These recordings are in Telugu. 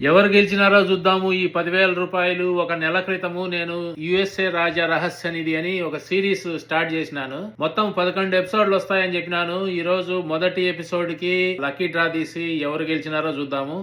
ఎవరు గెలిచినారో చూద్దాము. ఈ పదివేల రూపాయలు ఒక నెల క్రితము నేను యుఎస్ఏ రాజా రహస్య నిధి అని ఒక సిరీస్ స్టార్ట్ చేసినాను. మొత్తం పదకొండు ఎపిసోడ్లు వస్తాయని చెప్పినాను. ఈ రోజు మొదటి ఎపిసోడ్కి లక్కీ డ్రా తీసి ఎవరు గెలిచినారో చూద్దాము.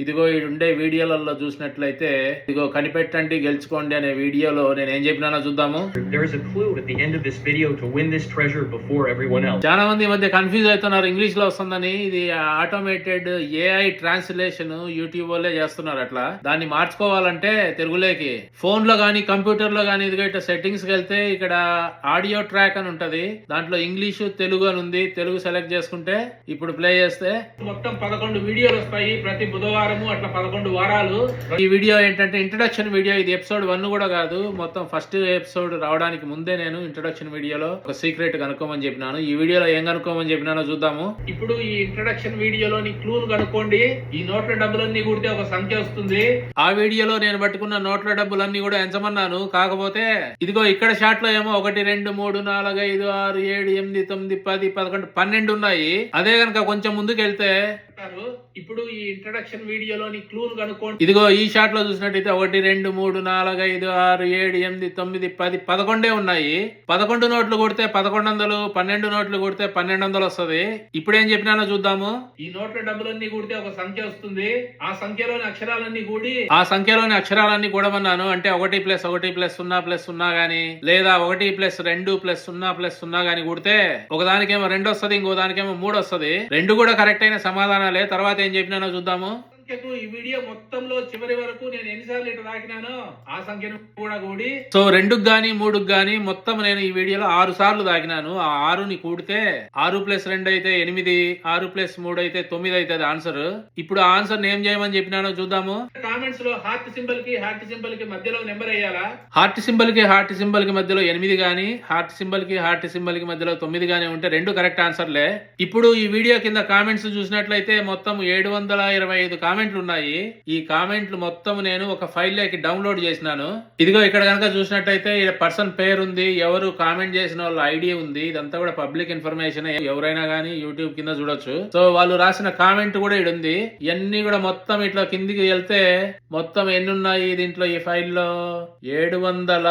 ఇదిగో ఉండే వీడియోలలో చూసినట్లయితే ఇదిగో కనిపెట్టండి గెలుచుకోండి అనే వీడియోలో నేను ఏం చెప్పినానో చూద్దాము. There is a clue at the end of this video to win this treasure before everyone else. చాలా మంది మధ్య కన్ఫ్యూజ్ అవుతున్నారు ఇంగ్లీష్లో వస్తుందని. ఇది ఆటోమేటెడ్ ఏఐ ట్రాన్స్లేషన్ యూట్యూబ్ వాళ్ళే చేస్తున్నారు అట్లా. దాన్ని మార్చుకోవాలంటే తెలుగులోకి. ఫోన్లో గానీ కంప్యూటర్లో గానీ ఇదిగో ఇట్లా సెట్టింగ్స్ వెళ్తే ఇక్కడ ఆడియో ట్రాక్ అని ఉంటది. దాంట్లో ఇంగ్లీష్ తెలుగు అని ఉంది. తెలుగు సెలెక్ట్ చేసుకుంటే ఇప్పుడు ప్లే చేస్తే. మొత్తం పదకొండు వీడియోలు వస్తాయి. ప్రతి వారము అట్లా పదకొండు వారాలు. ఈ వీడియో ఏంటంటే ఇంట్రడక్షన్ వీడియో ఇది ఎపిసోడ్ వన్ కూడా కాదు. మొత్తం ఫస్ట్ ఎపిసోడ్ రావడానికి ముందే నేను ఇంట్రడక్షన్ వీడియోలో ఒక సీక్రెట్ కనుక్కోమని చెప్పినాను. ఈ వీడియోలో ఏం కనుక్కోమని చెప్పినానో చూద్దాము. ఇప్పుడు ఈ ఇంట్రడక్షన్ వీడియోలోని క్లూను కనుక్కోండి. ఈ నోట్ల డబ్బులన్నీ కూడితే ఒక సంఖ్య వస్తుంది. ఆ వీడియోలో నేను పట్టుకున్న నోట్ల డబ్బులన్నీ కూడా ఎంచమన్నాను. కాకపోతే ఇదిగో ఇక్కడ షాట్లో ఏమో ఒకటి రెండు మూడు నాలుగు ఐదు ఆరు ఏడు ఎనిమిది తొమ్మిది పది పదకొండు పన్నెండు ఉన్నాయి. అదే కనుక కొంచెం ముందుకు వెళ్తే ఇప్పుడు ఈ ఇంట్రడక్షన్ వీడియోలోని క్లూను కనుక్కోండి. ఇదిగో ఈ షాట్లో చూసినట్టయితే ఒకటి రెండు మూడు నాలుగు ఐదు ఆరు ఏడు ఎనిమిది తొమ్మిది పది పదకొండే ఉన్నాయి. పదకొండు నోట్లు కొడితే పదకొండు వందలు పన్నెండు నోట్లు కొడితే పన్నెండు వందలు వస్తుంది. ఇప్పుడు ఏం చెప్పినానో చూద్దాము. ఈ నోట్ల డబ్బులన్నీ కూడితే ఒక సంఖ్య వస్తుంది. ఆ సంఖ్యలోని అక్షరాలన్నీ కూడి ఆ సంఖ్యలోని అక్షరాలన్నీ కూడమన్నాను. అంటే ఒకటి ప్లస్ ఒకటి ప్లస్ సున్నా ప్లస్ సున్నా గాని లేదా ఒకటి ప్లస్ రెండు ప్లస్ సున్నా ప్లస్ సున్నా గాని కూడితే ఒకదానికేమో రెండు వస్తుంది ఇంకో దానికేమో మూడు వస్తుంది. రెండు కూడా కరెక్ట్ అయిన సమాధానం లే తర్వాత ఏం చెప్పినానో చూద్దాము. సంఖ్యకు ఈ వీడియో మొత్తంలో చివరి వరకు నేను ఎన్నిసార్లు ఇట్లా దాకినానో ఆ సంఖ్యను కూడా కూడి. సో రెండుకు గాని మూడుకు గాని మొత్తం నేను ఈ వీడియోలో ఆరు సార్లు దాకినాను ఆ ఆరుని కూడితే ఆరు ప్లస్ రెండు అయితే ఎనిమిది ఆరు ప్లస్ మూడు అయితే తొమ్మిది అవుతుంది ఆన్సర్ ఇప్పుడు ఆ ఆన్సర్ ఏం చేయమని చెప్పినానో చూద్దాము. కామెంట్స్లో హార్ట్ సింబల్కి హార్ట్ సింబల్కి మధ్యలో నెంబర్ వేయాలా? హార్ట్ సింబల్కి హార్ట్ సింబల్కి మధ్యలో ఎనిమిది గాని హార్ట్ సింబల్కి హార్ట్ సింబల్కి మధ్యలో తొమ్మిది గాని ఉంటే రెండు కరెక్ట్ ఆన్సర్లే ఇప్పుడు ఈ వీడియో కింద కామెంట్స్ చూసినట్లయితే మొత్తం ఏడు వందల ఇరవై ఐదు కామెంట్లు ఉన్నాయి. ఈ కామెంట్లు మొత్తం నేను ఒక ఫైల్లోకి డౌన్లోడ్ చేసినాను. ఇదిగో ఇక్కడ కనుక చూసినట్టయితే ఈ పర్సన్ పేరు ఉంది ఎవరు కామెంట్ చేసిన వాళ్ళ ఐడి ఉంది ఇదంతా కూడా పబ్లిక్ ఇన్ఫర్మేషన్ ఎవరైనా కానీ యూట్యూబ్ కింద చూడొచ్చు. సో వాళ్ళు రాసిన కామెంట్ కూడా ఇక్కడ ఉంది. ఇవన్నీ కూడా మొత్తం ఇట్లా కిందికి వెళ్తే మొత్తం ఎన్ని ఉన్నాయి దీంట్లో ఈ ఫైల్లో ఏడు వందల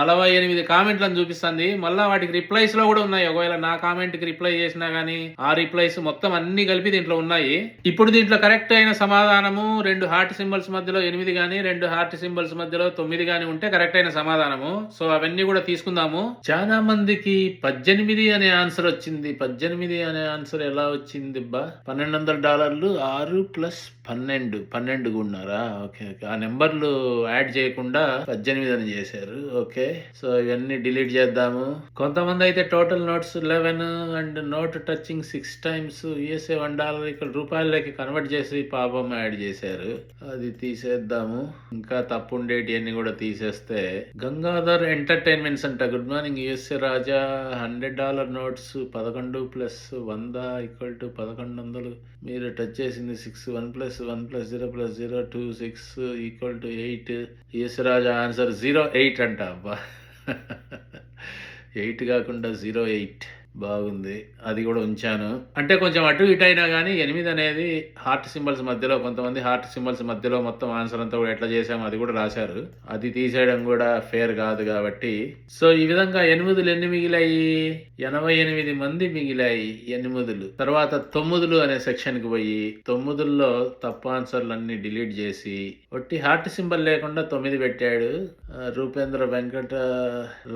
నలభై ఎనిమిది కామెంట్లను చూపిస్తుంది. మళ్ళీ వాటికి రిప్లైస్లో కూడా ఉన్నాయి. ఒకవేళ నా కామెంట్కి రిప్లై చేసినా గానీ ఆ రిప్లైస్ మొత్తం అన్ని కలిపి దీంట్లో ఉన్నాయి. ఇప్పుడు దీంట్లో కరెక్ట్ అయిన సమాధానము రెండు హార్ట్ సింబల్స్ మధ్యలో ఎనిమిది కానీ రెండు హార్ట్ సింబల్స్ మధ్యలో తొమ్మిది కానీ ఉంటే కరెక్ట్ అయిన సమాధానము. సో అవన్నీ కూడా తీసుకుందాము. చాలా మందికి పద్దెనిమిది అనే ఆన్సర్ వచ్చింది. పద్దెనిమిది అనే ఆన్సర్ ఎలా వచ్చింది బా? పన్నెండు వందల డాలర్లు ఆరు ప్లస్ పన్నెండు పన్నెండు ఉన్నారా ఓకే ఓకే. ఆ నెంబర్లు యాడ్ చేయకుండా పద్దెనిమిది అని చేశారు. ఓకే. సో ఇవన్నీ డిలీట్ చేద్దాము. కొంతమంది అయితే total notes eleven and note touching six times USA one dollar ఇక్కడ రూపాయలకి కన్వర్ట్ చేసి పాపం యాడ్ చేశారు. అది తీసేద్దాము. ఇంకా తప్పు ఉండేటి అన్ని కూడా తీసేస్తే. గంగాధర్ ఎంటర్టైన్మెంట్స్ అంట. Good morning USA Raja. Hundred dollar notes పదకొండు ప్లస్ వంద ఈక్వల్ టు పదకొండు వందలు. మీరు టచ్ చేసింది six one plus one plus zero plus zero two six equal to eight US answer zero eight అంట అబ్బా. ఎయిట్ కాకుండా జీరో ఎయిట్ బాగుంది. అది కూడా ఉంచాను. అంటే కొంచెం అటు ఇటు అయినా కానీ ఎనిమిది అనేది హార్ట్ సింబల్స్ మధ్యలో కొంతమంది హార్ట్ సింబల్స్ మధ్యలో మొత్తం ఆన్సర్ అంతా కూడా ఎట్లా చేసాము అది కూడా రాశారు. అది తీసేయడం కూడా ఫేర్ కాదు కాబట్టి. సో ఈ విధంగా ఎనిమిదిలు ఎన్ని మిగిలాయి? ఎనభై ఎనిమిది మంది మిగిలాయి ఎనిమిదిలు. తర్వాత తొమ్మిదిలు అనే సెక్షన్కి పోయి తొమ్మిదిల్లో తప్పు ఆన్సర్లు అన్ని డిలీట్ చేసి ఒట్టి హార్ట్ సింబల్ లేకుండా తొమ్మిది పెట్టాడు. రూపేంద్ర వెంకట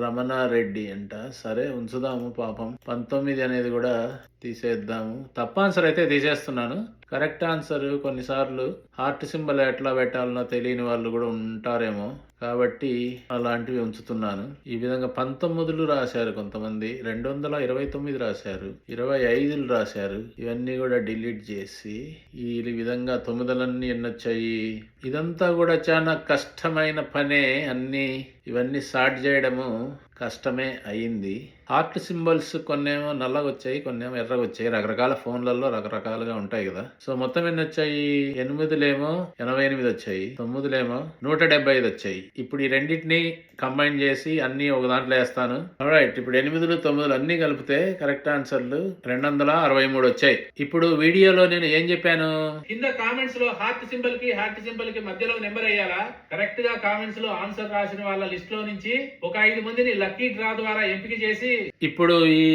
రమణారెడ్డి అంట. సరే ఉంచుదాము పాపం. పంతొమ్మిది అనేది కూడా తీసేద్దాము. తప్పు ఆన్సర్ అయితే తీసేస్తున్నాను. కరెక్ట్ ఆన్సర్ కొన్నిసార్లు హార్ట్ సింబల్ ఎట్లా పెట్టాలనో తెలియని వాళ్ళు కూడా ఉంటారేమో. కాబట్టి అలాంటివి ఉంచుతున్నాను. ఈ విధంగా పంతొమ్మిదిలు రాశారు కొంతమంది. రెండు వందల ఇరవై తొమ్మిది రాశారు. ఇరవై ఐదులు రాశారు. ఇవన్నీ కూడా డిలీట్ చేసి ఈ విధంగా తొమ్మిదలన్నీ ఎన్నొచ్చాయి? ఇదంతా కూడా చాలా కష్టమైన పనే. అన్నీ ఇవన్నీ సార్ట్ చేయడము కష్టమే అయింది. హార్ట్ సింబల్స్ కొన్నేమో నల్లగా వచ్చాయి కొన్నేమో ఎర్రగా వచ్చాయి రకరకాల ఫోన్లలో రకరకాలుగా ఉంటాయి కదా. సో మొత్తం ఎన్ని వచ్చాయి ఎనిమిదిలేమో ఎనభై ఎనిమిది వచ్చాయి తొమ్మిదిలేమో నూట డెబ్బై ఐదు వచ్చాయి ఇప్పుడు ఈ రెండింటిని కంబైన్ చేసి అన్ని ఒక దాంట్లో వేస్తాను. రైట్ ఇప్పుడు ఎనిమిదిలు తొమ్మిదిలు అన్ని కలిపితే కరెక్ట్ ఆన్సర్లు రెండు వందల అరవై మూడు వచ్చాయి ఇప్పుడు వీడియోలో నేను ఏం చెప్పాను? కింద కామెంట్స్లో హార్ట్ సింబల్కి హార్ట్ సింబల్కి మధ్యలో నెంబర్ అయ్యారా కరెక్ట్గా కామెంట్స్లో ఆన్సర్ రాసిన వాళ్ళ లిస్ట్లో నుంచి ఒక ఐదు మందిని లక్కీ డ్రా ద్వారా ఎంపిక చేసి ఇప్పుడు ఈ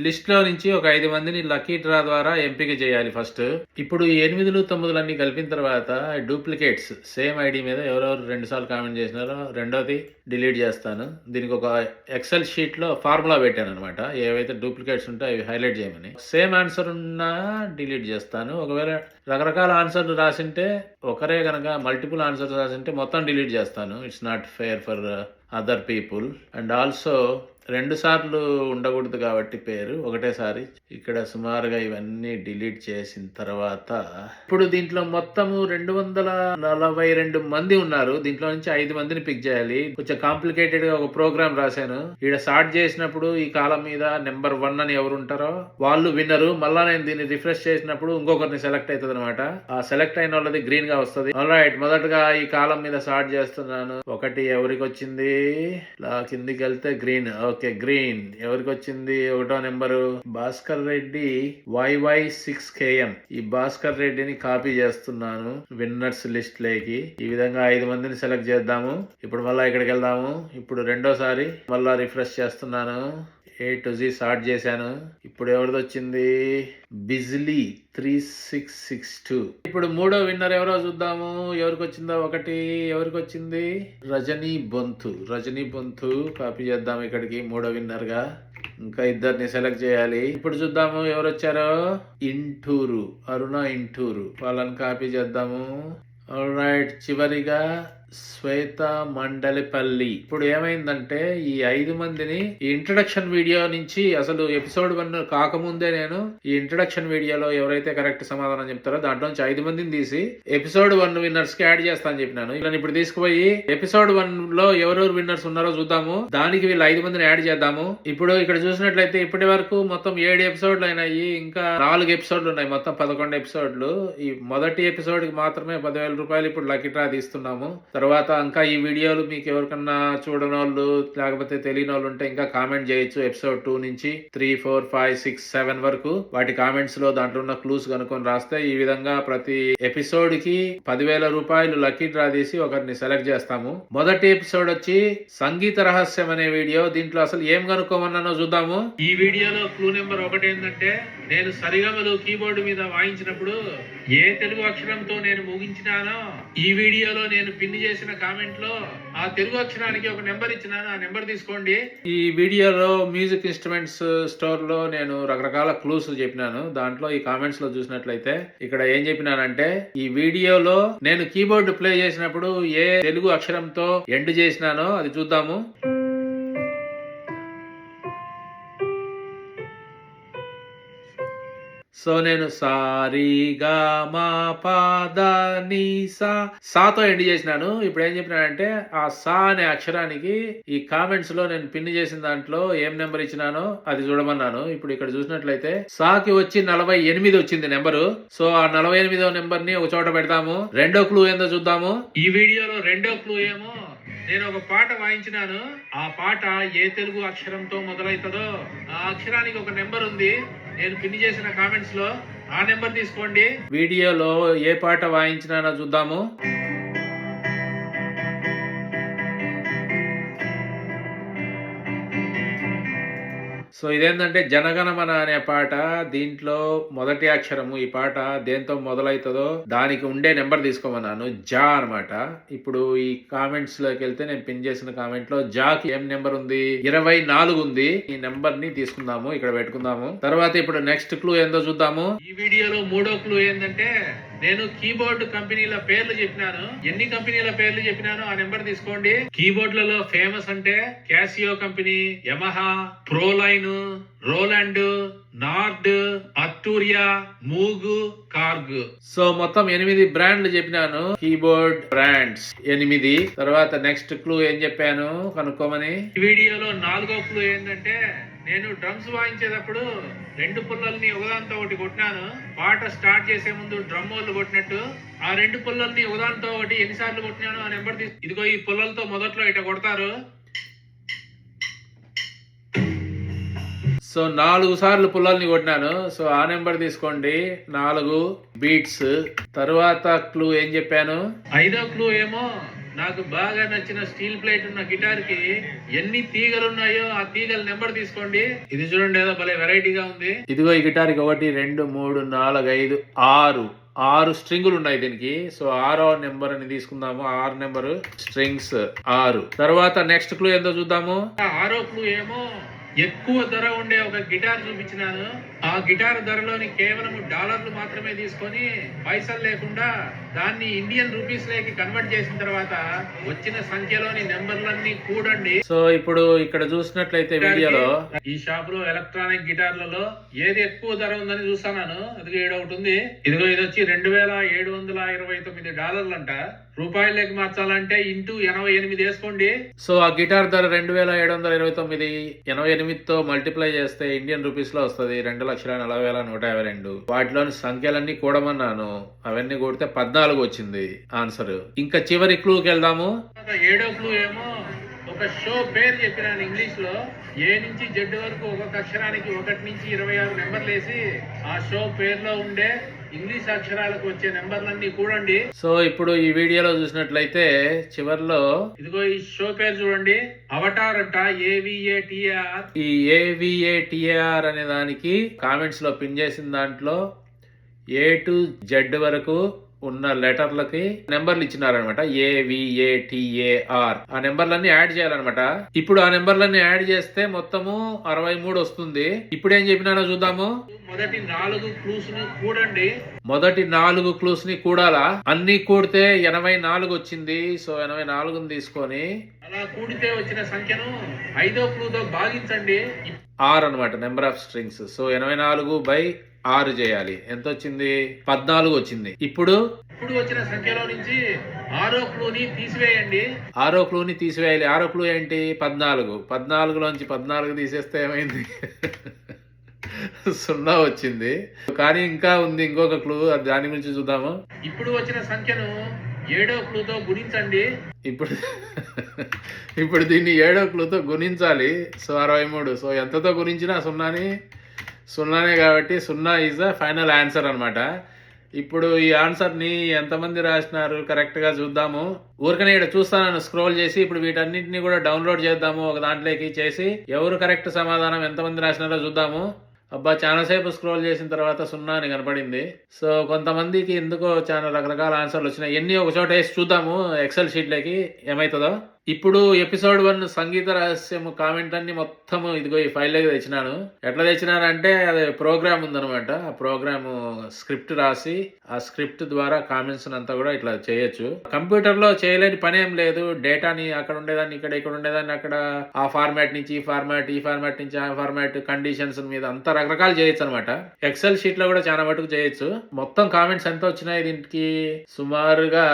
లిస్ట్లో నుంచి ఒక ఐదు మందిని లక్కీ డ్రా ద్వారా ఎంపిక చేయాలి ఫస్ట్. ఇప్పుడు ఈ ఎనిమిదిలు తొమ్మిదిలు అన్ని కలిపిన తర్వాత డూప్లికేట్స్ సేమ్ ఐడి మీద ఎవరెవరు రెండు సార్లు కామెంట్ చేసినారో రెండోది డిలీట్ చేస్తాను. దీనికి ఒక ఎక్సెల్ షీట్లో ఫార్ములా పెట్టాను అనమాట ఏవైతే డూప్లికేట్స్ ఉంటే అవి హైలైట్ చేయమని. సేమ్ ఆన్సర్ ఉన్నా డిలీట్ చేస్తాను. ఒకవేళ రకరకాల ఆన్సర్లు రాసింటే ఒకరే కనుక మల్టిపుల్ ఆన్సర్స్ రాసింటే మొత్తం డిలీట్ చేస్తాను. It's not fair for other people and also రెండు సార్లు ఉండకూడదు కాబట్టి పేరు ఒకటేసారి ఇక్కడ సుమారుగా ఇవన్నీ డిలీట్ చేసిన తర్వాత ఇప్పుడు దీంట్లో మొత్తము రెండు వందల నలభై రెండు మంది ఉన్నారు. దీంట్లో నుంచి ఐదు మందిని పిక్ చేయాలి. కొంచెం కాంప్లికేటెడ్గా ఒక ప్రోగ్రామ్ రాశాను. ఇక్కడ స్టార్ట్ చేసినప్పుడు ఈ కాలం మీద నెంబర్ వన్ అని ఎవరు ఉంటారో వాళ్ళు విన్నరు మళ్ళా నేను దీన్ని రిఫ్రెష్ చేసినప్పుడు ఇంకొకరిని సెలెక్ట్ అవుతుంది అనమాట ఆ సెలెక్ట్ అయిన వాళ్ళది గ్రీన్గా వస్తుంది. రైట్ మొదటగా ఈ కాలం మీద స్టార్ట్ చేస్తున్నాను. ఒకటి ఎవరికి వచ్చింది? కిందికి వెళ్తే గ్రీన్ ఓకే గ్రీన్. ఎవరికి వచ్చింది ఒకటో number. Bhaskar Reddy YY six KM ఈ భాస్కర్ రెడ్డిని కాపీ చేస్తున్నాను విన్నర్స్ లిస్ట్ లేకి ఈ విధంగా ఐదు మందిని సెలెక్ట్ చేద్దాము. ఇప్పుడు మళ్ళీ ఇక్కడికి వెళ్దాము. ఇప్పుడు రెండోసారి మళ్ళా రిఫ్రెష్ చేస్తున్నాను. ఏ టు జీ స్టార్ట్ చేశాను. ఇప్పుడు ఎవరిది వచ్చింది? Bijli three six six two. ఇప్పుడు మూడో విన్నర్ ఎవరో చూద్దాము. ఎవరికి వచ్చిందో ఒకటి ఎవరికి వచ్చింది? రజనీ బొంతు. రజనీ బొంతు కాపీ చేద్దాం ఇక్కడికి మూడో విన్నర్గా ఇంకా ఇద్దరిని సెలెక్ట్ చేయాలి. ఇప్పుడు చూద్దాము ఎవరు వచ్చారో. ఇంటూరు అరుణ ఇంటూరు. వాళ్ళని కాపీ చేద్దాము. రైట్ చివరిగా శ్వేత మండలిపల్లి ఇప్పుడు ఏమైందంటే ఈ ఐదు మందిని ఈ ఇంట్రడక్షన్ వీడియో నుంచి అసలు ఎపిసోడ్ వన్ కాకముందే నేను ఈ ఇంట్రడక్షన్ వీడియోలో ఎవరైతే కరెక్ట్ సమాధానం చెప్తారో దాంట్లో నుంచి ఐదు మందిని తీసి ఎపిసోడ్ వన్ విన్నర్స్కి యాడ్ చేస్తాను చెప్పినాను. ఇలా ఇప్పుడు తీసుకుపోయి ఎపిసోడ్ వన్లో ఎవరెవరు విన్నర్స్ ఉన్నారో చూద్దాము. దానికి వీళ్ళు ఐదు మందిని యాడ్ చేద్దాము. ఇప్పుడు ఇక్కడ చూసినట్లయితే ఇప్పటి వరకు మొత్తం ఏడు ఎపిసోడ్లు అయినాయి. ఇంకా నాలుగు ఎపిసోడ్లు ఉన్నాయి. మొత్తం పదకొండు ఎపిసోడ్లు ఈ మొదటి ఎపిసోడ్కి మాత్రమే పదివేల రూపాయలు ఇప్పుడు లక్కీ డ్రా తీస్తున్నాము. తర్వాత తర్వాత ఇంకా ఈ వీడియోలు మీకు ఎవరికన్నా చూడని వాళ్ళు లేకపోతే తెలియని వాళ్ళు ఉంటే ఇంకా కామెంట్ చేయొచ్చు ఎపిసోడ్ టూ నుంచి three four five six seven వరకు. వాటి కామెంట్స్లో దాంట్లో ఉన్న క్లూస్ కనుక్కొని రాస్తే ఈ విధంగా ప్రతి ఎపిసోడ్కి పదివేల రూపాయలు లక్కీ డ్రా తీసి ఒకరిని సెలెక్ట్ చేస్తాము. మొదటి ఎపిసోడ్ వచ్చి సంగీత రహస్యం అనే వీడియో. దీంట్లో అసలు ఏం కనుక్కోమన్నానో చూద్దాము. ఈ వీడియోలో క్లూ నెంబర్ ఒకటి ఏంటంటే నేను సరిగమలు కీబోర్డు మీద వాయించినప్పుడు ఏ తెలుగు అక్షరంతో నేను ముగించినానో ఈ వీడియోలో నేను పిన్ చేసిన కామెంట్లో ఆ తెలుగు అక్షరానికి ఒక నెంబర్ ఇచ్చినాను. ఆ నెంబర్ తీసుకోండి. ఈ వీడియోలో మ్యూజిక్ ఇన్స్ట్రుమెంట్స్ స్టోర్లో నేను రకరకాల క్లూస్ చెప్పినాను. దాంట్లో ఈ కామెంట్స్లో చూసినట్లయితే ఇక్కడ ఏం చెప్పినానంటే ఈ వీడియోలో నేను కీబోర్డ్ ప్లే చేసినప్పుడు ఏ తెలుగు అక్షరంతో ఎండ్ చేసినానో అది చూద్దాము. సో నేను సారీగా మా పాద నీ సా సాతో ఎండ్ చేసినాను. ఇప్పుడు ఏం చెప్పినానంటే ఆ సా అనే అక్షరానికి ఈ కామెంట్స్లో నేను పిన్ చేసిన దాంట్లో ఏం నెంబర్ ఇచ్చినానో అది చూడమన్నాను. ఇప్పుడు ఇక్కడ చూసినట్లయితే సాకి వచ్చి నలభై ఎనిమిది వచ్చింది నెంబరు సో ఆ నలభై ఎనిమిదో నెంబర్ని ఒక చోట పెడతాము. రెండో క్లూ ఏందో చూద్దాము. ఈ వీడియోలో రెండో క్లూ ఏమో నేను ఒక పాట వాయించినాను. ఆ పాట ఏ తెలుగు అక్షరంతో మొదలవుతుందో. ఆ అక్షరానికి ఒక నెంబర్ ఉంది. నేను పిన్ చేసిన కామెంట్స్లో ఆ నెంబర్ తీసుకోండి. వీడియోలో ఏ పాట వాయించినా చూద్దాము. సో ఇదేంటంటే జనగణమన అనే పాట. దీంట్లో మొదటి అక్షరము ఈ పాట. దేంతో మొదలవుతుందో దానికి ఉండే నెంబర్ తీసుకోమన్నాను. జా అన్నమాట. ఇప్పుడు ఈ కామెంట్స్లోకి వెళ్తే నేను పిన్ చేసిన కామెంట్లో జాకి ఏం నెంబర్ ఉంది? ఇరవై నాలుగు ఉంది. ఈ నెంబర్ని తీసుకుందాము. ఇక్కడ పెట్టుకుందాము. తర్వాత ఇప్పుడు నెక్స్ట్ క్లూ ఏందో చూద్దాము. ఈ వీడియోలో మూడో క్లూ ఏంటంటే నేను కీబోర్డ్ కంపెనీల పేర్లు చెప్పినాను. ఎన్ని కంపెనీల పేర్లు చెప్పినాను ఆ నెంబర్ తీసుకోండి. కీబోర్డ్లలో ఫేమస్ అంటే Casio company Yamaha Proline Roland Nord Arturia Moog Korg. So మొత్తం ఎనిమిది బ్రాండ్లు చెప్పినాను. కీబోర్డ్ బ్రాండ్స్ ఎనిమిది. తర్వాత నెక్స్ట్ క్లూ ఏం చెప్పాను? కనుక్కోమని. వీడియోలో నాలుగో క్లూ ఏంటంటే నేను డ్రమ్స్ వాయించేటప్పుడు రెండు పుల్లల్ని ఒకదానితో ఒకటి కొట్టినాను. పాట స్టార్ట్ చేసే ముందు డ్రమ్ వాళ్ళు కొట్టినట్టు ఆ రెండు పుల్లల్ని ఒకదానితో ఒకటి ఎన్నిసార్లు కొట్టినాను ఆ నెంబర్ తీసు ఇదిగో ఈ పుల్లలతో మొదట్లో ఇట కొడతారు. సో నాలుగు సార్లు పుల్లల్ని కొట్టినాను. సో ఆ నెంబర్ తీసుకోండి. నాలుగు బీట్స్. తర్వాత క్లూ ఏం చెప్పాను? ఐదో క్లూ ఏమో నాకు బాగా నచ్చిన స్టీల్ ప్లేట్ ఉన్న గిటార్కి ఎన్ని తీగలు ఉన్నాయో ఆ తీగల నెంబర్ తీసుకోండి. ఇది చూడండి ఏదో భలే వెరైటీగా ఉంది. ఇదిగో ఈ గిటార్కి ఒకటి రెండు మూడు నాలుగు ఐదు ఆరు ఆరు స్ట్రింగులు ఉన్నాయి దీనికి. సో ఆరో నెంబర్ అని తీసుకుందాము. ఆరు నెంబర్ స్ట్రింగ్స్ ఆరు. తర్వాత నెక్స్ట్ క్లూ ఏందో చూద్దాము. ఆరో క్లూ ఏమో ఎక్కువ ధర ఉండే ఒక గిటార్ చూపించినాను. ఆ గిటార్ ధరలోని కేవలం డాలర్లు మాత్రమే తీసుకొని పైసలు లేకుండా దాన్ని ఇండియన్ రూపీస్లోకి కన్వర్ట్ చేసిన తర్వాత వచ్చిన సంఖ్యలోని నెంబర్లన్నీ కూడండి. సో ఇప్పుడు ఇక్కడ చూసినట్లయితే వీడియోలో ఈ షాప్లో ఎలక్ట్రానిక్ గిటార్లలో ఏది ఎక్కువ ధర ఉందని చూస్తున్నాను అది ఏడు ఒకటి ఉంది. ఇదిగో ఇది వచ్చి రెండు వేల ఏడు వందల ఇరవై తొమ్మిది డాలర్లు అంట రూపాయలకి మార్చాలంటే ఇంటూ ఎనభై ఎనిమిది వేసుకోండి. సో ఆ గిటార్ ధర రెండు వేల ఏడు వందల ఇరవై తొమ్మిది ఎనభై ఎనిమిదితో మల్టిప్లై చేస్తే ఇండియన్ రూపీస్లో వస్తుంది రెండు లక్షల నలభై వేల నూట యాభై రెండు. వాటిలోని సంఖ్యలన్నీ కూడమన్నాను. అవన్నీ కూడితే పద్నాలుగు వచ్చింది ఆన్సర్. ఇంకా చివరి క్లూకి వెళ్దాము. ఏడో క్లూ ఏమో ఒక షో పేరు చెప్పినాను ఇంగ్లీష్లో ఏ నుంచి జెడ్ వరకు ఒక్కొక్క అక్షరానికి ఒకటి నుంచి ఇరవై ఆరు నెంబర్లు వేసి ఆ షో పేరులో ఉండే ఇంగ్లీష్ అక్షరాలకు వచ్చే నెంబర్లన్నీ కూడండి సో ఇప్పుడు ఈ వీడియోలో చూసినట్లయితే చివర్లో ఇదిగో ఈ షో పేరు చూడండి. అవటార్ అంట ఏవిఏటిఆర్ ఈ ఏవిఏటిఆర్ అనే దానికి కామెంట్స్లో పిన్ చేసిన దాంట్లో ఏ టు జెడ్ వరకు ఉన్న లెటర్లకి నెంబర్లు ఇచ్చినారనమాట. ఏవిఏటిఏఆర్ ఆ నెంబర్లన్నీ యాడ్ చేయాలన్నమాట ఇప్పుడు ఆ నెంబర్లన్నీ యాడ్ చేస్తే మొత్తము అరవై మూడు వస్తుంది. ఇప్పుడు ఏం చెప్పినానో చూద్దాము. మొదటి నాలుగు క్లూస్ని కూడండి. మొదటి నాలుగు క్లూస్ని కూడాలా? అన్ని కూడితే ఎనభై నాలుగు వచ్చింది. సో ఎనభై నాలుగుని తీసుకొని అలా కూడితే వచ్చిన సంఖ్యను ఐదో క్లూతో భాగించండి. ఆర్ అన్నమాట నెంబర్ ఆఫ్ స్ట్రింగ్స్. సో ఎనభై నాలుగు బై ఆరు చేయాలి. ఎంత వచ్చింది పద్నాలుగు వచ్చింది. ఇప్పుడు? ఇప్పుడు వచ్చిన సంఖ్యలో నుంచి ఆరో క్లూని తీసివేయండి. ఆరో క్లూని తీసివేయాలి. ఆరో క్లూ ఏంటి? పద్నాలుగు. పద్నాలుగులోంచి పద్నాలుగు తీసేస్తే ఏమైంది? సున్నా వచ్చింది. కానీ ఇంకా ఉంది ఇంకొక క్లూ. దాని గురించి చూద్దాము. ఇప్పుడు వచ్చిన సంఖ్యను ఏడో క్లూతో గుణించండి. ఇప్పుడు ఇప్పుడు దీన్ని ఏడో క్లూతో గుణించాలి. సో అరవై మూడు. సో ఎంతతో గుణించినా సున్నాని సున్నానే కాబట్టి సున్నా ఈజ్ ద ఫైనల్ ఆన్సర్ అనమాట ఇప్పుడు ఈ ఆన్సర్ని ఎంతమంది రాసినారు కరెక్ట్గా చూద్దాము. ఊరికనే ఇక్కడ చూస్తాను స్క్రోల్ చేసి ఇప్పుడు వీటన్నిటిని కూడా డౌన్లోడ్ చేద్దాము ఒక దాంట్లోకి చేసి ఎవరు కరెక్ట్ సమాధానం ఎంతమంది రాసినారో చూద్దాము. అబ్బా చాలా సేపు స్క్రోల్ చేసిన తర్వాత సున్నా అని కనపడింది. సో కొంతమందికి ఎందుకో చాలా రకరకాల ఆన్సర్లు వచ్చినాయి. ఎన్ని ఒక చోట వేసి చూద్దాము ఎక్సెల్ షీట్లోకి ఏమవుతుందో ఇప్పుడు ఎపిసోడ్ వన్ సంగీత రహస్యం కామెంట్ అన్ని మొత్తం ఇదిగో ఈ ఫైల్ దగ్గర తెచ్చినాను. ఎట్లా తెచ్చినానంటే అది ప్రోగ్రామ్ ఉందన్నమాట. ఆ ప్రోగ్రామ్ స్క్రిప్ట్ రాసి ఆ స్క్రిప్ట్ ద్వారా కామెంట్స్ అంతా కూడా ఇట్లా చేయొచ్చు. కంప్యూటర్లో చేయలేని పని ఏం లేదు. డేటాని అక్కడ ఉండేదాన్ని ఇక్కడ ఇక్కడ ఉండేదాన్ని అక్కడ ఆ ఫార్మాట్ నుంచి ఈ ఫార్మాట్ ఈ ఫార్మాట్ నుంచి ఆ ఫార్మాట్ కండిషన్స్ మీద అంత రకరకాలు చేయొచ్చు అనమాట ఎక్సెల్ షీట్లో కూడా చాలా మటుకు చేయొచ్చు. మొత్తం కామెంట్స్ ఎంత వచ్చినాయి దీనికి? సుమారుగా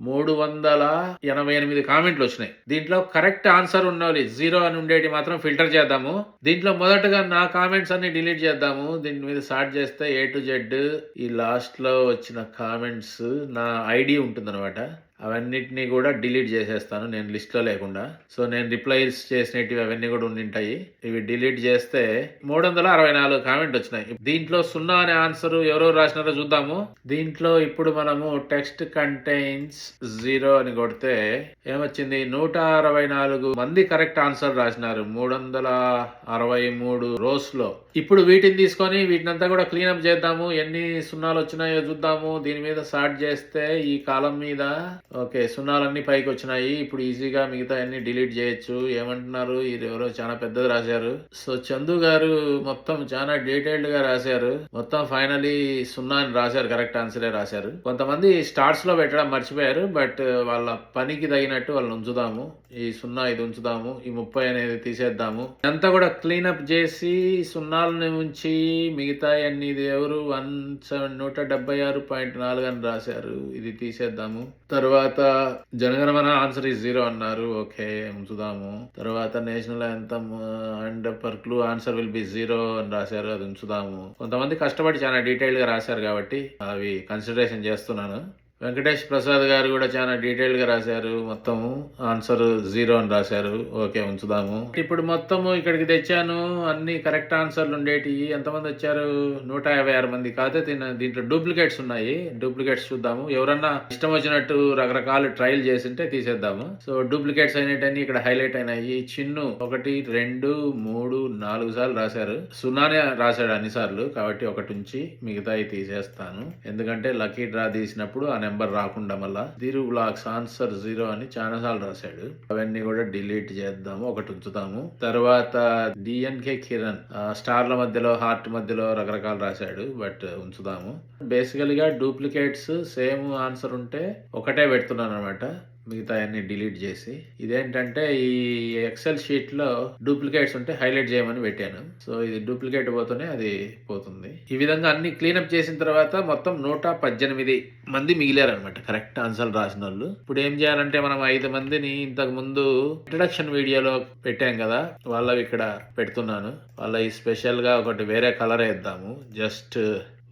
మూడు వందల ఎనభై ఎనిమిది కామెంట్లు వచ్చినాయి. దీంట్లో కరెక్ట్ ఆన్సర్ ఉన్నవి జీరో అని ఉండేటి మాత్రం ఫిల్టర్ చేద్దాము. దీంట్లో మొదటగా నా కామెంట్స్ అన్ని డిలీట్ చేద్దాము. దీని మీద స్టార్ట్ చేస్తే ఏ టు జెడ్ ఈ లాస్ట్లో వచ్చిన కామెంట్స్ నా ఐడి ఉంటుందన్నమాట. అవన్నిటిని కూడా డిలీట్ చేసేస్తాను. నేను లిస్ట్లో లేకుండా. సో నేను రిప్లైస్ చేసినవి అవన్నీ కూడా ఉండింటాయి. ఇవి డిలీట్ చేస్తే మూడు వందల అరవై నాలుగు కామెంట్ వచ్చినాయి. దీంట్లో సున్నా అనే ఆన్సర్ ఎవరెవరు రాసినారో చూద్దాము. దీంట్లో ఇప్పుడు మనము టెక్స్ట్ కంటైన్స్ జీరో అని కొడితే ఏమొచ్చింది? నూట అరవై నాలుగు మంది కరెక్ట్ ఆన్సర్ రాసినారు. మూడు వందల అరవై మూడు రోస్లో ఇప్పుడు వీటిని తీసుకొని వీటినంతా కూడా క్లీనప్ చేద్దాము. ఎన్ని సున్నాలు వచ్చినాయో చూద్దాము. దీని మీద సార్ట్ చేస్తే ఈ కాలం మీద ఓకే సున్నాలన్నీ పైకి వచ్చినాయి. ఇప్పుడు ఈజీగా మిగతా అన్ని డిలీట్ చేయొచ్చు. ఏమంటున్నారు? ఇది ఎవరో చాలా పెద్దది రాశారు. సో చందు గారు మొత్తం చాలా డీటెయిల్డ్గా రాశారు. మొత్తం ఫైనలీ సున్నా అని రాశారు. కరెక్ట్ ఆన్సరే రాశారు. కొంతమంది స్టార్ట్స్లో పెట్టడం మర్చిపోయారు బట్ వాళ్ళ పనికి తగినట్టు వాళ్ళని ఉంచుదాము. ఈ సున్నా ఇది ఉంచుదాము. ఈ ముప్పై అనేది తీసేద్దాము. అంతా కూడా క్లీనప్ చేసి సున్నా సున్నాలని ఉంచి మిగతా అన్ని ఇది ఎవరు వన్ సెవెన్ నూట డెబ్బై ఆరు పాయింట్ నాలుగు అని రాశారు. ఇది తీసేద్దాము. తర్వాత జనగణమన ఆన్సర్ ఈ జీరో అన్నారు. ఓకే ఉంచుదాము. తర్వాత national anthem and per clue answer will be zero అని రాశారు. అది ఉంచుదాము. కొంతమంది కష్టపడి చాలా డీటెయిల్గా రాశారు కాబట్టి అవి కన్సిడరేషన్ చేస్తున్నాను. వెంకటేష్ ప్రసాద్ గారు కూడా చాలా డీటెయిల్గా రాశారు. మొత్తం ఆన్సర్ జీరో అని రాశారు. ఓకే ఉంచుదాము. ఇప్పుడు మొత్తము ఇక్కడికి తెచ్చాను. అన్ని కరెక్ట్ ఆన్సర్లు ఉండేటి ఎంతమంది వచ్చారు? నూట యాభై ఆరు మంది. కాదే దీంట్లో డూప్లికేట్స్ ఉన్నాయి. డూప్లికేట్స్ చూద్దాము. ఎవరన్నా ఇష్టం వచ్చినట్టు రకరకాల ట్రయల్ చేసింటే తీసేద్దాము. సో డూప్లికేట్స్ అయినట్టని ఇక్కడ హైలైట్ అయినాయి. చిన్ను ఒకటి రెండు మూడు నాలుగు సార్లు రాశారు. సున్నానే రాశాడు అన్ని సార్లు కాబట్టి ఒకటి ఉంచి మిగతాయి తీసేస్తాను. ఎందుకంటే లక్కీ డ్రా తీసినప్పుడు అనే నెంబర్ రాకుండా మళ్ళా దీరు బ్లాక్స్ ఆన్సర్ జీరో అని చాలా సార్లు రాశాడు. అవన్నీ కూడా డిలీట్ చేద్దాము ఒకటి ఉంచుతాము. తర్వాత డిఎన్కే కిరణ్ స్టార్ల మధ్యలో హార్ట్ మధ్యలో రకరకాలు రాశాడు బట్ ఉంచుదాము. బేసికల్గా డూప్లికేట్స్ సేమ్ ఆన్సర్ ఉంటే ఒకటే పెడుతున్నాను అనమాట మిగతా అన్ని డిలీట్ చేసి. ఇదేంటంటే ఈ ఎక్సెల్ షీట్లో డూప్లికేట్స్ ఉంటే హైలైట్ చేయమని పెట్టాను. సో ఇది డూప్లికేట్ పోతూనే అది పోతుంది. ఈ విధంగా అన్ని క్లీనప్ చేసిన తర్వాత మొత్తం నూట పద్దెనిమిది మంది మిగిలారనమాట కరెక్ట్ ఆన్సర్ రాసిన వాళ్ళు ఇప్పుడు ఏం చేయాలంటే మనం ఐదు మందిని ఇంతకు ముందు ఇంట్రడక్షన్ వీడియోలో పెట్టాం కదా వాళ్ళవి ఇక్కడ పెడుతున్నాను. వాళ్ళ స్పెషల్గా ఒకటి వేరే కలర్ వేద్దాము. జస్ట్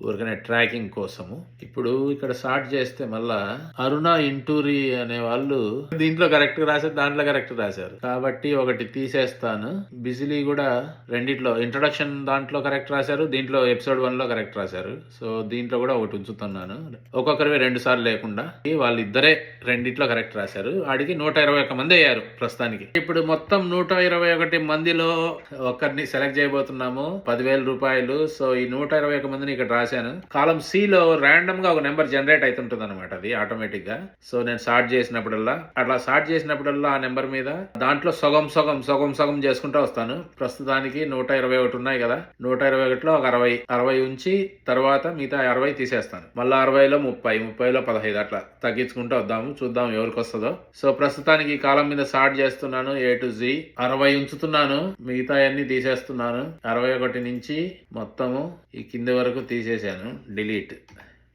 ఊరికనే ట్రాకింగ్ కోసము. ఇప్పుడు ఇక్కడ సార్ట్ చేస్తే మళ్ళా అరుణ ఇంటూరి అనే వాళ్ళు దీంట్లో కరెక్ట్ రాశారు దాంట్లో కరెక్ట్ రాశారు. కాబట్టి ఒకటి తీసేస్తాను. బిజిలీ కూడా రెండిట్లో ఇంట్రొడక్షన్ దాంట్లో కరెక్ట్ రాశారు దీంట్లో ఎపిసోడ్ వన్లో కరెక్ట్ రాశారు. సో దీంట్లో కూడా ఒకటి ఉంచుతున్నాను. ఒక్కొక్కరివి రెండు సార్లు లేకుండా వాళ్ళు ఇద్దరే రెండిట్లో కరెక్ట్ రాశారు. ఆడికి నూట ఇరవై ఒక మంది అయ్యారు ప్రస్తుతానికి. ఇప్పుడు మొత్తం నూట ఇరవై ఒకటి మందిలో ఒకరిని సెలెక్ట్ చేయబోతున్నాము. పదివేల రూపాయలు. సో ఈ నూట ఇరవై ఒక మందిని ఇక్కడ రాశాను. కాలం సిలో ర్యాండమ్గా ఒక నెంబర్ జనరేట్ అవుతుంటుంది అనమాట అది ఆటోమేటిక్గా. సో నేను స్టార్ట్ చేసినప్పుడల్లా అట్లా స్టార్ట్ చేసినప్పుడల్లా ఆ నెంబర్ మీద దాంట్లో సగం సగం సగం సగం చేసుకుంటూ వస్తాను. ప్రస్తుతానికి నూట ఇరవై ఒకటి ఉన్నాయి కదా నూట ఇరవై ఒకటిలో ఒక అరవై అరవై ఉంచి తర్వాత మిగతా అరవై తీసేస్తాను. మళ్ళీ అరవైలో ముప్పై ముప్పైలో పదహైదు అట్లా తగ్గించుకుంటూ వద్దాము చూద్దాం ఎవరికి వస్తుందో సో ప్రస్తుతానికి ఈ కాలం మీద స్టార్ట్ చేస్తున్నాను ఏ టు జి అరవై ఉంచుతున్నాను మిగతా అన్ని తీసేస్తున్నాను. అరవై ఒకటి నుంచి మొత్తము ఈ కింది వరకు చేశాను. డిలీట్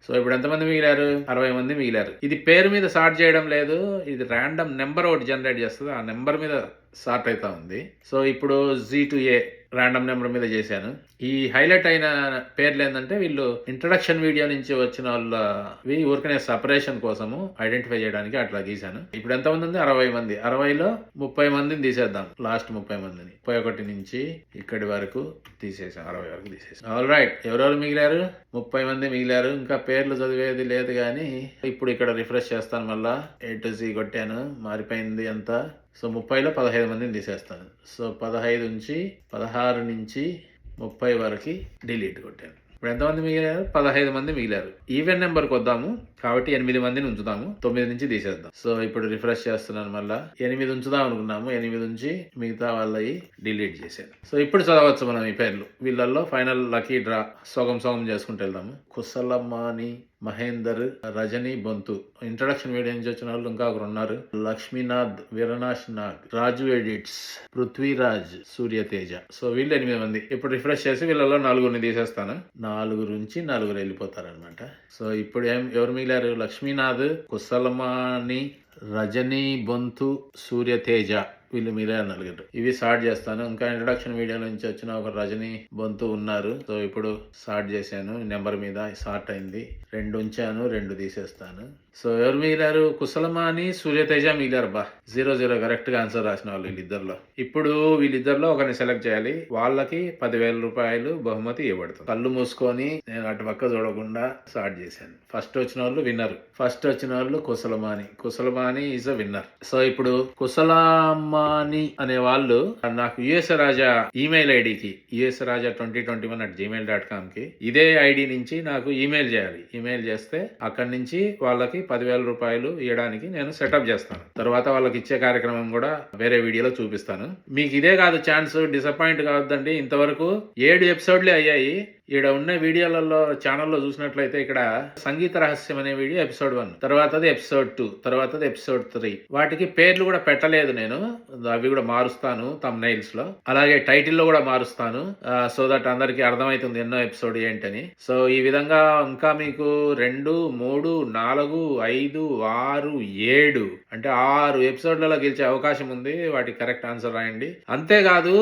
సో ఇప్పుడు ఎంతమంది మిగిలారు? అరవై మంది మిగిలారు. ఇది పేరు మీద సార్ట్ చేయడం లేదు. ఇది ర్యాండమ్ నెంబర్ ఒకటి జనరేట్ చేస్తుంది. ఆ నెంబర్ మీద సార్ట్ అవుతా ఉంది. సో ఇప్పుడు G to A random number మీద చేశాను. ఈ హైలైట్ అయిన పేర్లు ఏంటంటే వీళ్ళు ఇంట్రడక్షన్ వీడియో నుంచి వచ్చిన వాళ్ళవి ఊరికనే సపరేషన్ కోసము ఐడెంటిఫై చేయడానికి అట్లా గీశాను. ఇప్పుడు ఎంతమంది ఉంది? అరవై మంది. అరవైలో ముప్పై మందిని తీసేద్దాం. లాస్ట్ ముప్పై మందిని. ముప్పై ఒకటి నుంచి ఇక్కడి వరకు తీసేసాం అరవై వరకు తీసేసాం ఆల్ రైట్ ఎవరెవరు మిగిలారు? ముప్పై మంది మిగిలారు. ఇంకా పేర్లు చదివేది లేదు కానీ ఇప్పుడు ఇక్కడ రిఫ్రెష్ చేస్తాను మళ్ళా. ఏ టు జీ కొట్టాను. మారిపోయింది అంతా. సో ముప్పైలో పదహైదు మందిని తీసేస్తాను. సో పదహైదు నుంచి పదహారు నుంచి ముప్పై వరకు డిలీట్ కొట్టాను. ఇప్పుడు ఎంతమంది మిగిలారు? పదహైదు మంది మిగిలారు. ఈవెన్ నెంబర్కి వద్దాము కాబట్టి ఎనిమిది మందిని ఉంచుదాము. తొమ్మిది నుంచి తీసేద్దాం. సో ఇప్పుడు రిఫ్రెష్ చేస్తున్నాను మళ్ళా. ఎనిమిది ఉంచుదాం అనుకున్నాము. ఎనిమిది ఉంచి మిగతా వాళ్ళవి డిలీట్ చేసేది సో ఇప్పుడు చదవచ్చు మనం ఈ పేర్లు. వీళ్ళల్లో ఫైనల్ లక్కీ డ్రా సగం సగం చేసుకుంటూ వెళ్దాము. కుశలమాని మహేందర్ రజనీ బొంతు. ఇంట్రడక్షన్ వీడియో నుంచి వచ్చిన వాళ్ళు? ఇంకా ఒకరు ఉన్నారు. లక్ష్మీనాథ్ వీరనాథ్ నాగ్. రాజు ఎడిట్స్ పృథ్వీరాజ్ సూర్యతేజ. సో వీళ్ళు ఎనిమిది మంది. ఇప్పుడు రిఫ్రెష్ చేసి వీళ్ళలో నలుగురిని తీసేస్తాను. నాలుగురు నుంచి నలుగురు వెళ్ళిపోతారనమాట సో ఇప్పుడు ఏం ఎవరు మిగిలారు? లక్ష్మీనాథ్ కుశలమాని రజనీ బొంతు సూర్యతేజ. వీళ్ళు మీరే నలుగురు ఇవి స్టార్ట్ చేస్తాను. ఇంకా ఇంట్రడక్షన్ వీడియో నుంచి వచ్చిన ఒక రజనీ బొంతు ఉన్నారు. సో ఇప్పుడు స్టార్ట్ చేశాను. నెంబర్ మీద స్టార్ట్ అయింది. రెండు ఉంచాను రెండు తీసేస్తాను. సో ఎవరు మిగిలారు? కుశలమాని సూర్యతేజ మిగిలారు బా. జీరో జీరో కరెక్ట్గా ఆన్సర్ రాసిన వాళ్ళు వీళ్ళిద్దరిలో. ఇప్పుడు వీళ్ళిద్దరిలో ఒకరిని సెలెక్ట్ చేయాలి. వాళ్ళకి పదివేల రూపాయలు బహుమతి ఇవ్వబడుతుంది. కళ్ళు మూసుకొని నేను అటు పక్క చూడకుండా స్టార్ట్ చేశాను. ఫస్ట్ వచ్చిన వాళ్ళు విన్నర్ ఫస్ట్ వచ్చిన వాళ్ళు Kushalamani. Kushalamani is a winner so ఇప్పుడు కుశలమాని అనే వాళ్ళు నాకు యుఎస్ రాజా ఈమెయిల్ ఐడికి US Raja twenty twenty one at Gmail dot కామ్కి ఇదే ఐడి నుంచి నాకు ఈమెయిల్ చేయాలి. ఈమెయిల్ చేస్తే అక్కడి నుంచి వాళ్ళకి పదివేల రూపాయలు ఇవ్వడానికి నేను సెటప్ చేస్తాను. తర్వాత వాళ్ళకి ఇచ్చే కార్యక్రమం కూడా వేరే వీడియోలో చూపిస్తాను. మీకు ఇదే కాదు ఛాన్స్ డిసప్పాయింట్ కావద్దండి. ఇంతవరకు ఏడు ఎపిసోడ్లే అయ్యాయి. ఈడ ఉన్న వీడియోలలో ఛానల్లో చూసినట్లయితే ఇక్కడ సంగీత రహస్యం అనే వీడియో ఎపిసోడ్ వన్ తర్వాతది ఎపిసోడ్ టూ తర్వాతది ఎపిసోడ్ త్రీ వాటికి పేర్లు కూడా పెట్టలేదు నేను. అవి కూడా మారుస్తాను తమ్ నైల్స్లో. అలాగే టైటిల్లో కూడా మారుస్తాను సో దట్ అందరికి అర్థమవుతుంది ఎన్నో ఎపిసోడ్ ఏంటని. సో ఈ విధంగా ఇంకా మీకు రెండు మూడు నాలుగు ఐదు ఆరు ఏడు అంటే ఆరు ఎపిసోడ్లలో గెలిచే అవకాశం ఉంది. వాటికి కరెక్ట్ ఆన్సర్ రాయండి. అంతేకాదు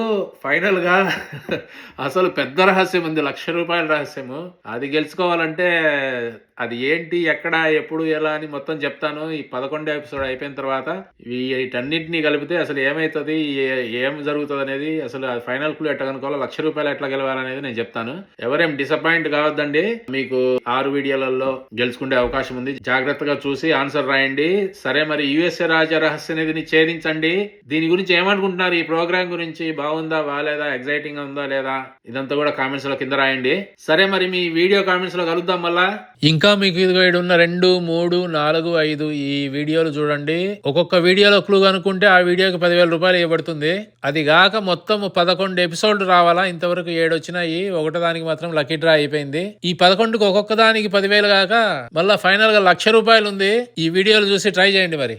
ఫైనల్గా అసలు పెద్ద రహస్యం ఉంది. లక్ష రూపాయల రహస్యము. అది గెలుచుకోవాలంటే అది ఏంటి ఎక్కడ ఎప్పుడు ఎలా అని మొత్తం చెప్తాను. ఈ పదకొండో ఎపిసోడ్ అయిపోయిన తర్వాత వీటన్నిటిని కలిపితే అసలు ఏమవుతుంది ఏం జరుగుతుంది అనేది అసలు ఫైనల్ క్లూ ఎట్లా కనుకోవాలో లక్ష రూపాయలు ఎట్లా గెలవాలనేది నేను చెప్తాను. ఎవరేం డిసప్పాయింట్ కావద్దండి. మీకు ఆరు వీడియోలలో గెలుచుకునే అవకాశం ఉంది. జాగ్రత్తగా చూసి ఆన్సర్ రాయండి. సరే మరి యుఎస్ఏ రాజా రహస్య నిధిని ఛేదించండి. దీని గురించి ఏమనుకుంటున్నారు? ఈ ప్రోగ్రామ్ గురించి బాగుందా బాగాలేదా ఎగ్జైటింగ్ ఉందా లేదా? ఇదంతా కూడా కామెంట్స్లో కింద రాయండి. సరే మరి మీ వీడియో కామెంట్స్లో కలుద్దాం మళ్ళా. ఇంకా మీకు ఇదిగో ఈడ ఉన్న రెండు మూడు నాలుగు ఐదు ఈ వీడియోలు చూడండి. ఒక్కొక్క వీడియోలో క్లూ కనుక్కుంటే ఆ వీడియోకి పదివేల రూపాయలు ఇవ్వబడుతుంది. అది గాక మొత్తం పదకొండు ఎపిసోడ్ రావాలా? ఇంతవరకు ఏడు వచ్చినాయి. ఒకటో దానికి మాత్రం లక్కీ డ్రా అయిపోయింది. ఈ పదకొండుకి ఒక్కొక్క దానికి పదివేలు కాక మళ్ళా ఫైనల్గా లక్ష రూపాయలు ఉంది. ఈ వీడియోలు చూసి ట్రై చేయండి మరి.